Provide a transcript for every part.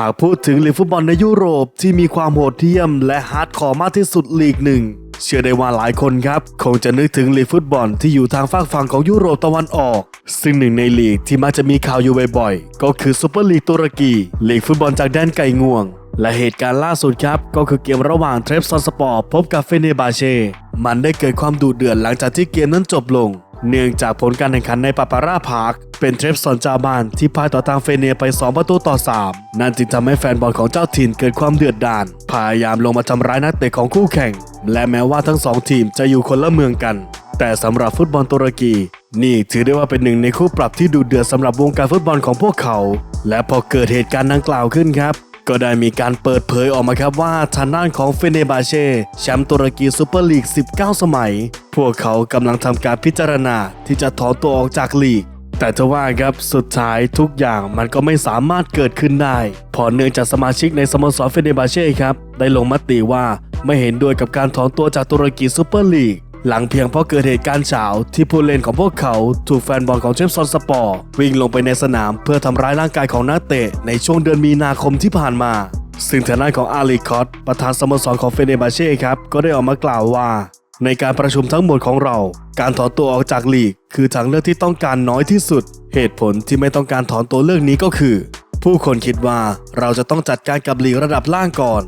หากพูดถึงลีกฟุตบอลในยุโรปที่มีความโหดเหี้ยม และฮาร์ดคอร์มากที่สุดลีกหนึ่ง เชื่อได้ว่าหลายคนครับ คงจะนึกถึงลีกฟุตบอลที่อยู่ทางฝากฝั่งของยุโรปตะวันออก ซึ่งหนึ่งในลีกที่มักจะมีข่าวอยู่บ่อยๆ ก็คือซูเปอร์ลีกตุรกีลีกฟุตบอลจากแดนไก่งวง และเหตุการณ์ล่าสุดครับ ก็คือเกมระหว่างเทรปซอนสปอร์พบกับเฟเนบาเช่มันได้เกิดความดุเดือดหลังจากที่เกมนั้นจบลง เนื่องจากผลการแข่งขันในปาปาร่าพาร์คเป็นเทรปซอนจาบานที่พ่ายต่อทางเฟเนียไป 2 ประตูต่อ 3 นั่นจึงทำให้แฟนบอลของเจ้าถิ่นเกิดความเดือดดาลพยายามลงมาทำร้ายนักเตะของคู่แข่ง และแม้ว่าทั้งสองทีมจะอยู่คนละเมืองกัน แต่สำหรับฟุตบอลตุรกี นี่ถือได้ว่าเป็นหนึ่งในคู่ปรับที่ดุเดือดสำหรับวงการฟุตบอลของพวกเขา และพอเกิดเหตุการณ์ดังกล่าวขึ้นครับก็ได้มีการเปิดเผยออกมาครับว่าทางด้านของเฟเนบาเช่แชมป์ตุรกีซูเปอร์ลีก 19 สมัย พวกเขากำลังทำการพิจารณาที่จะถอนตัวออกจากลีก แต่ทว่าครับสุดท้ายทุกอย่างมันก็ไม่สามารถเกิดขึ้นได้พอเนื่องจากสมาชิกในสโมสรเฟเนบาเช่ครับ ได้ลงมติว่าไม่เห็นด้วยกับการถอนตัวจากตุรกีซูเปอร์ลีกหลังเพียงเพราะเกิดเหตุการณ์เฉาที่ผู้เล่นของพวกเขาถูกแฟนบอลของเชฟซอนสปอร์ วิ่งลงไปในสนามเพื่อทำร้ายร่างกายของนักเตะในช่วงเดือนมีนาคมที่ผ่านมา ซึ่งทางด้านของอาลีคอตประธานสโมสรของเฟเนบาเช่ครับ ก็ได้ออกมากล่าวว่า ในการประชุมทั้งหมดของเรา การถอนตัวออกจากลีก คือทางเลือกที่ต้องการน้อยที่สุด เหตุผลที่ไม่ต้องการถอนตัวเลือกนี้ก็คือ ผู้คนคิดว่าเราจะต้องจัดการกับลีกระดับล่างก่อน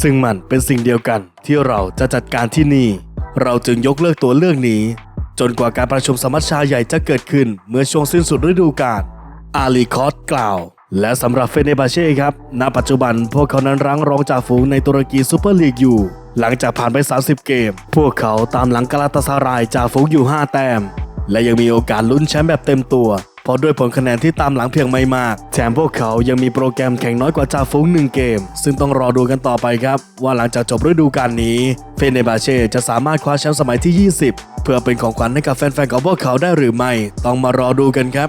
ซึ่งมันเป็นสิ่งเดียวกันที่เราจะจัดการที่นี่ เราจึงยกเลิกตัวเลือกนี้ จนกว่าการประชุมสมัชชาใหญ่จะเกิดขึ้นเมื่อช่วงสิ้นสุดฤดูกาลอาลีคอตกล่าว และสำหรับเฟเนบาเช่ครับณปัจจุบันพวกเขานั้นรั้งรองจากฝูงในตุรกีซูเปอร์ลีกอยู่หลังจากผ่านไป 30 เกม พวกเขาตามหลังกาลาตาซารายจากฝูงอยู่ 5 แต้ม และยังมีโอกาสลุ้นแชมป์แบบเต็มตัว เพราะด้วยผลคะแนนที่ตามหลังเพียงไม่มาก แถมพวกเขายังมีโปรแกรมแข่งน้อยกว่าจ่าฝูงหนึ่งเกม ซึ่งต้องรอดูกันต่อไปครับ ว่าหลังจากจบฤดูกาลนี้ เฟเนบาเช่จะสามารถคว้าแชมป์สมัยที่ 20 เพื่อเป็นของขวัญให้กับแฟนๆของพวกเขาได้หรือไม่ ต้องมารอดูกันครับ